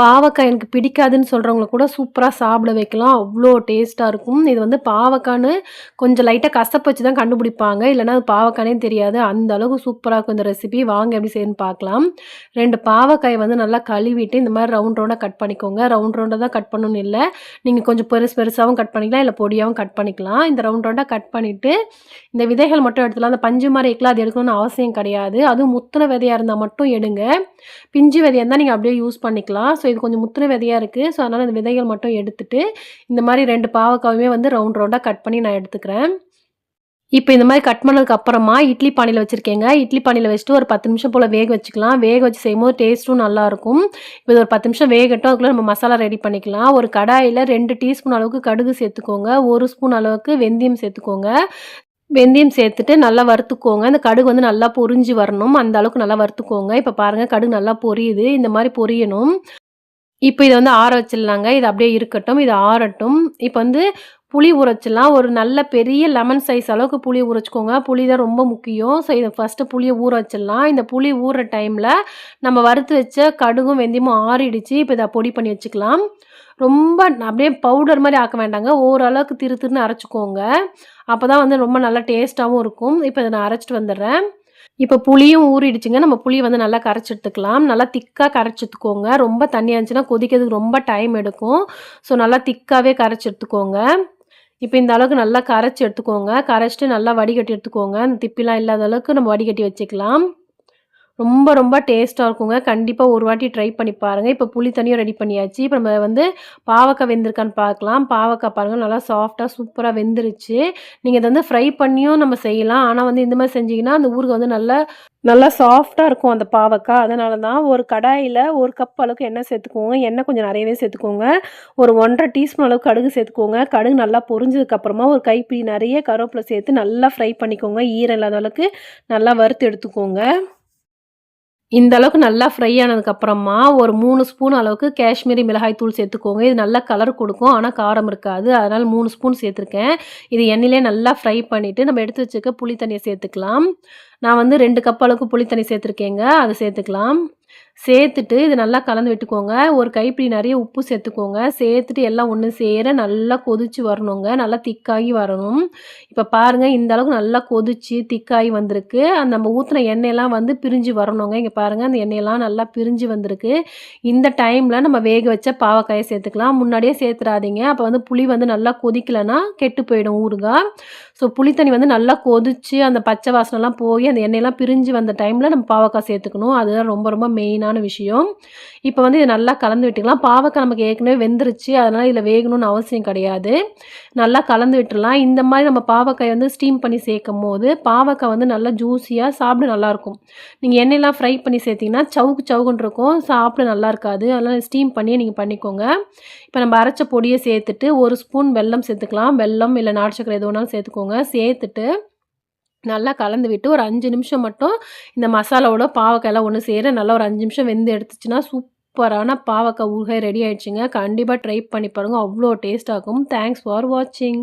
பாவக்காய் எனக்கு பிடிக்காதுன்னு சொல்கிறவங்கள கூட சூப்பராக சாப்பிட வைக்கலாம். அவ்வளோ டேஸ்ட்டாக இருக்கும். இது வந்து பாவக்கான்னு கொஞ்சம் லைட்டாக கசப்பு வச்சு தான் கண்டுபிடிப்பாங்க. இல்லைனா அது பாவக்கானே தெரியாது. அந்த அளவுக்கு சூப்பராக இருக்கும் இந்த ரெசிபி வாங்க எப்படி செய்யணும்னு பார்க்கலாம். ரெண்டு பாவக்காயை வந்து நல்லா கழுவிட்டு இந்த மாதிரி ரவுண்ட் ரவுண்டாக கட் பண்ணிக்கோங்க. ரவுண்ட் ரவுண்டாக தான் கட் பண்ணணும்னு இல்லை. நீங்கள் கொஞ்சம் பெருசு பெருசாகவும் கட் பண்ணிக்கலாம். இல்லை பொடியாகவும் கட் பண்ணிக்கலாம். இந்த ரவுண்ட் ரவுண்டாக கட் பண்ணிவிட்டு இந்த விதைகள் மட்டும் எடுத்துக்கலாம் அந்த பஞ்சு மாதிரி இருக்கலாம் அது எடுக்கணும்னு அவசியம் கிடையாது. அதுவும் முத்தின விதையாக இருந்தால் மட்டும் எடுங்க. பிஞ்சு விதையாக இருந்தால் நீங்கள் அப்படியே யூஸ் பண்ணிக்கலாம். ஸோ இது கொஞ்சம் முத்துன விதையாக இருக்குது ஸோ அதனால் இந்த விதைகள் மட்டும் எடுத்துகிட்டு இந்த மாதிரி ரெண்டு பாவக்காயுமே வந்து ரவுண்ட் ரவுண்டாக கட் பண்ணி நான் எடுத்துக்கிறேன். இப்போ இந்த மாதிரி கட் பண்ணதுக்கு அப்புறமா இட்லி பானையில் வச்சுருக்கேங்க. இட்லி பானையில் வச்சுட்டு ஒரு பத்து நிமிஷம் போல் வேக வச்சுக்கலாம். வேக வச்சு செய்யும்போது டேஸ்ட்டும் நல்லாயிருக்கும். இப்போ இது ஒரு பத்து நிமிஷம் வேகட்டும். அதுக்குள்ளே நம்ம மசாலா ரெடி பண்ணிக்கலாம். ஒரு கடாயில் ரெண்டு டீஸ்பூன் அளவுக்கு கடுகு சேர்த்துக்கோங்க. ஒரு ஸ்பூன் அளவுக்கு வெந்தயம் சேர்த்துக்கோங்க. வெந்தயம் சேர்த்துட்டு நல்லா வறுத்துக்கோங்க. இந்த கடுகு வந்து நல்லா பொரிஞ்சு வரணும். அந்த அளவுக்கு நல்லா வறுத்துக்கோங்க. இப்போ பாருங்கள் கடுகு நல்லா பொரியுது. இந்த மாதிரி பொரியணும். இப்போ இதை வந்து ஆற வச்சிடலாங்க. இது அப்படியே இருக்கட்டும். இது ஆறட்டும். இப்போ வந்து புளி ஊறச்சிடலாம் ஒரு நல்ல பெரிய லெமன் சைஸ் அளவுக்கு புளி உரைச்சிக்கோங்க. புளி தான் ரொம்ப முக்கியம். ஸோ இதை ஃபஸ்ட்டு புளியை ஊற வச்சிடலாம். இந்த புளி ஊற டைமில் நம்ம வறுத்து வச்ச கடுகும் வெந்தயமும் ஆறிடுச்சு. இப்போ இதை பொடி பண்ணி வச்சுக்கலாம். ரொம்ப அப்படியே பவுடர் மாதிரி ஆக்க வேண்டாங்க. ஓரளவுக்கு திரு திருன்னு அரைச்சிக்கோங்க. அப்போ தான் வந்து ரொம்ப நல்லா டேஸ்ட்டாகவும் இருக்கும். இப்போ இதை நான் அரைச்சிட்டு வந்துடுறேன். இப்போ புளியும் ஊறிடுச்சுங்க. நம்ம புளி வந்து நல்லா கரைச்சி எடுத்துக்கலாம் நல்லா திக்காக கரைச்சி எடுத்துக்கோங்க ரொம்ப தண்ணியாக இருந்துச்சுன்னா கொதிக்கிறதுக்கு ரொம்ப டைம் எடுக்கும். ஸோ நல்லா திக்காகவே கரைச்சி எடுத்துக்கோங்க இப்போ இந்த அளவுக்கு நல்லா கரைச்சி எடுத்துக்கோங்க. கரைச்சிட்டு நல்லா வடிகட்டி எடுத்துக்கோங்க. அந்த திப்பிலாம் இல்லாத அளவுக்கு நம்ம வடிகட்டி வச்சுக்கலாம். ரொம்ப ரொம்ப டேஸ்ட்டாக இருக்குங்க. கண்டிப்பாக ஒரு வாட்டி ட்ரை பண்ணி பாருங்கள் இப்போ புளி தண்ணியும் ரெடி பண்ணியாச்சு. இப்போ நம்ம வந்து பாவக்காய் வெந்திருக்கான்னு பார்க்கலாம் பாவக்காய் பாருங்கள் நல்லா சாஃப்டாக சூப்பராக வெந்துருச்சு. நீங்கள் இதை வந்து ஃப்ரை பண்ணியும் நம்ம செய்யலாம். ஆனால் வந்து இந்த மாதிரி செஞ்சிங்கன்னா அந்த ஊருக்கு வந்து நல்லா நல்லா சாஃப்டாக இருக்கும் அந்த பாவக்காய். அதனால தான் ஒரு கடாயில் ஒரு கப் அளவுக்கு எண்ணெய் சேர்த்துக்கோங்க எண்ணெய் கொஞ்சம் நிறையவே சேர்த்துக்கோங்க. ஒரு ஒன்றரை டீஸ்பூன் அளவுக்கு கடுகு சேர்த்துக்கோங்க. கடுகு நல்லா பொரிஞ்சதுக்கப்புறமா ஒரு கைப்பிடி நிறைய கருவேப்பிலை சேர்த்து நல்லா ஃப்ரை பண்ணிக்கோங்க. ஈரம் இல்லாத அளவுக்கு நல்லா வறுத்து எடுத்துக்கோங்க. இந்த அளவுக்கு நல்லா ஃப்ரை ஆனதுக்கப்புறமா ஒரு மூணு ஸ்பூன் அளவுக்கு காஷ்மீரி மிளகாய் தூள் சேர்த்துக்கோங்க. இது நல்லா கலர் கொடுக்கும். ஆனால் காரம் இருக்காது. அதனால் மூணு ஸ்பூன் சேர்த்துருக்கேன். இது எண்ணெயிலே நல்லா ஃப்ரை பண்ணிவிட்டு நம்ம எடுத்து வச்சுக்க புளி தண்ணியை சேர்த்துக்கலாம். நான் வந்து ரெண்டு கப் அளவுக்கு புளி தண்ணி சேர்த்துருக்கேங்க. அதை சேர்த்துக்கலாம். சேர்த்துட்டு இது நல்லா கலந்து விட்டுக்கோங்க. ஒரு கைப்பிடி நிறைய உப்பு சேர்த்துக்கோங்க. சேர்த்துட்டு எல்லாம் ஒன்று சேர நல்லா கொதிச்சு வரணுங்க. நல்லா திக்காகி வரணும். இப்போ பாருங்கள் இந்த அளவுக்கு நல்லா கொதிச்சு திக்காகி வந்திருக்கு. அந்த நம்ம ஊற்றின எண்ணெயெல்லாம் வந்து பிரிஞ்சு வரணுங்க. இங்கே பாருங்கள் அந்த எண்ணெயெல்லாம் நல்லா பிரிஞ்சு வந்திருக்கு. இந்த டைமில் நம்ம வேக வச்ச பாவக்காயை சேர்த்துக்கலாம். முன்னாடியே சேர்த்துடாதீங்க அப்போ வந்து புளி வந்து நல்லா கொதிக்கலைன்னா கெட்டு போயிடும் ஊறுகாய். ஸோ புளித்தண்ணி வந்து நல்லா கொதிச்சு அந்த பச்சை வாசனைலாம் போய் அந்த எண்ணெயெல்லாம் பிரிஞ்சு வந்த டைமில் நம்ம பாவக்காய் சேர்த்துக்கணும். அதுதான் ரொம்ப ரொம்ப மெயினான விஷயம். இப்போ வந்து இதை நல்லா கலந்து விட்டுக்கலாம். பாவக்காய் நமக்கு ஏற்கனவே வெந்துருச்சு. அதனால் இதில் வேகணும்னு அவசியம் கிடையாது. நல்லா கலந்து விட்டுடலாம். இந்த மாதிரி நம்ம பாவக்காய் வந்து ஸ்டீம் பண்ணி சேர்க்கும் போது பாவக்காய் வந்து நல்லா ஜூஸியாக சாப்பிட நல்லாயிருக்கும். நீங்கள் எண்ணெயெல்லாம் ஃப்ரை பண்ணி சேர்த்திங்கன்னா சவுக்கு சவுக்குன்னு இருக்கும். சாப்பிட நல்லா இருக்காது அதனால் ஸ்டீம் பண்ணியே நீங்கள் பண்ணிக்கோங்க. இப்போ நம்ம அரைச்ச பொடியை சேர்த்துட்டு ஒரு ஸ்பூன் வெல்லம் சேர்த்துக்கலாம். வெல்லம் இல்லை நாட்டு சக்கரை எது வேணாலும் சேர்த்துக்கோங்க. சேர்த்துட்டு நல்லா கலந்து விட்டு ஒரு அஞ்சு நிமிஷம் மட்டும் இந்த மசாலாவோட பாவக்காயெல்லாம் ஒன்று சேர நல்லா ஒரு அஞ்சு நிமிஷம் வெந்து எடுத்துச்சுன்னா சூப்பரான பாவக்காய் ஊறுகாய் ரெடி ஆகிடுச்சிங்க கண்டிப்பாக ட்ரை பண்ணி பாருங்கள் அவ்வளோ டேஸ்ட்டாகும் தேங்க்ஸ் ஃபார் வாட்சிங்